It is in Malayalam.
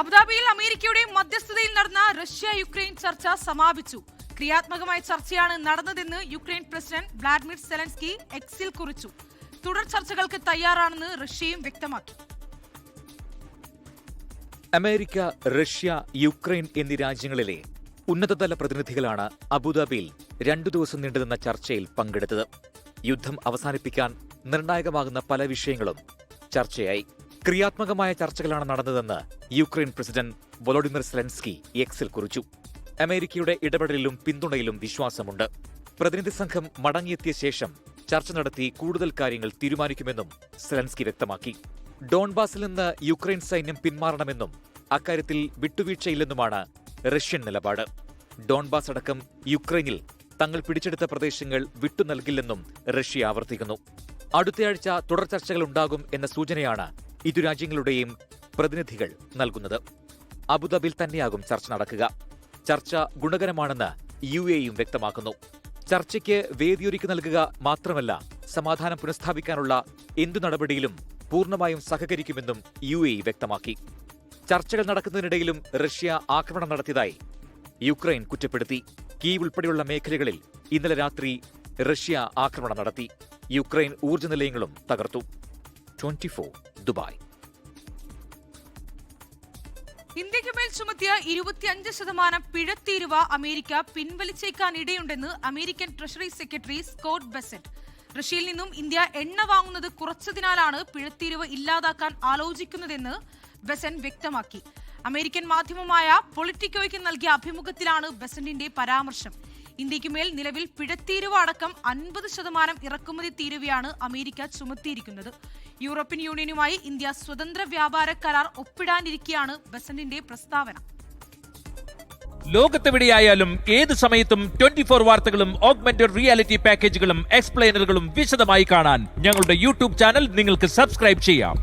അബുദാബിയിൽ അമേരിക്കയുടെ മധ്യസ്ഥതയിൽ നടന്ന റഷ്യ യുക്രൈൻ ചർച്ച സമാപിച്ചു. ക്രിയാത്മകമായ ചർച്ചയാണ് നടന്നതെന്ന് യുക്രൈൻ പ്രസിഡന്റ് വ്ളാഡിമിർ സെലൻസ്കി എക്സിൽ കുറിച്ചു. തുടർ ചർച്ചകൾക്ക് തയ്യാറാണെന്ന് റഷ്യയും വ്യക്തമാക്കി. അമേരിക്ക റഷ്യ യുക്രൈൻ എന്നീ രാജ്യങ്ങളിലെ ഉന്നതതല പ്രതിനിധികളാണ് അബുദാബിയിൽ രണ്ടു ദിവസം നീണ്ടുനിന്ന ചർച്ചയിൽ പങ്കെടുത്തത്. യുദ്ധം അവസാനിപ്പിക്കാൻ നിർണായകമാകുന്ന പല വിഷയങ്ങളും ചർച്ചയായി. ക്രിയാത്മകമായ ചർച്ചകളാണ് നടന്നതെന്ന് യുക്രൈൻ പ്രസിഡന്റ് വൊളോഡിമിർ സെലൻസ്കി എക്സിൽ കുറിച്ചു. അമേരിക്കയുടെ ഇടപെടലിലും പിന്തുണയിലും വിശ്വാസമുണ്ട്. പ്രതിനിധി സംഘം മടങ്ങിയെത്തിയ ശേഷം ചർച്ച നടത്തി കൂടുതൽ കാര്യങ്ങൾ തീരുമാനിക്കുമെന്നും സെലൻസ്കി വ്യക്തമാക്കി. ഡോൺബാസിൽ നിന്ന് യുക്രൈൻ സൈന്യം പിന്മാറണമെന്നും അക്കാര്യത്തിൽ വിട്ടുവീഴ്ചയില്ലെന്നുമാണ് റഷ്യൻ നിലപാട്. ഡോൺബാസ് അടക്കം യുക്രൈനിൽ തങ്ങൾ പിടിച്ചെടുത്ത പ്രദേശങ്ങൾ വിട്ടു നൽകില്ലെന്നും റഷ്യ ആവർത്തിക്കുന്നു. അടുത്തയാഴ്ച തുടർ ചർച്ചകൾ ഉണ്ടാകും എന്ന സൂചനയാണ് ഇരു രാജ്യങ്ങളുടെയും പ്രതിനിധികൾ നൽകുന്നത്. അബുദാബിയിൽ തന്നെയാകും ചർച്ച നടക്കുക. ചർച്ച ഗുണകരമാണെന്ന് യു എയും വ്യക്തമാക്കുന്നു. ചർച്ചയ്ക്ക് വേദിയൊരുക്കി നൽകുക മാത്രമല്ല സമാധാനം പുനഃസ്ഥാപിക്കാനുള്ള എന്തു നടപടിയിലും പൂർണമായും സഹകരിക്കുമെന്നും യു എ വ്യക്തമാക്കി. ചർച്ചകൾ നടക്കുന്നതിനിടയിലും റഷ്യ ആക്രമണം നടത്തിയതായി യുക്രൈൻ കുറ്റപ്പെടുത്തി. കീവ് ഉൾപ്പെടെയുള്ള മേഖലകളിൽ ഇന്നലെ രാത്രി റഷ്യ ആക്രമണം നടത്തി. യുക്രൈൻ ഊർജ നിലയങ്ങളും തകർത്തു. Twenty Dubai. ഇന്ത്യയ്ക്ക് മേൽ ചുമത്തിയ ഇരുപത്തിയഞ്ച് ശതമാനം പിഴത്തീരുവ അമേരിക്ക പിൻവലിച്ചേക്കാൻ ഇടയുണ്ടെന്ന് American treasury secretary Scott Bessent. റഷ്യയിൽ നിന്നും ഇന്ത്യ എണ്ണ വാങ്ങുന്നത് കുറച്ചതിനാലാണ് പിഴത്തീരുവ ഇല്ലാതാക്കാൻ ആലോചിക്കുന്നതെന്ന് ബെസൻ വ്യക്തമാക്കി. അമേരിക്കൻ മാധ്യമമായ പൊളിറ്റിക്കോയ്ക്ക് നൽകിയ അഭിമുഖത്തിലാണ് ബെസന്റിന്റെ പരാമർശം. ഇന്ത്യയ്ക്ക് മേൽ നിലവിൽ പിഴത്തീരുവ അടക്കം അൻപത് ശതമാനം ഇറക്കുമതി തീരുവയാണ് അമേരിക്ക ചുമത്തിയിരിക്കുന്നത്. യൂറോപ്യൻ യൂണിയനുമായി ഇന്ത്യ സ്വതന്ത്ര വ്യാപാര കരാർ ഒപ്പിടാനിരിക്കെയാണ് ബസന്റിന്റെ പ്രസ്താവന. ലോകത്തെവിടെയായാലും ഏത് സമയത്തും ട്വന്റി ഫോർ വാർത്തകളും ഓഗ്മെന്റഡ് റിയാലിറ്റി പാക്കേജുകളും എക്സ്പ്ലെയിനറുകളും വിശദമായി കാണാൻ ഞങ്ങളുടെ യൂട്യൂബ് ചാനൽ നിങ്ങൾക്ക് സബ്സ്ക്രൈബ് ചെയ്യാം.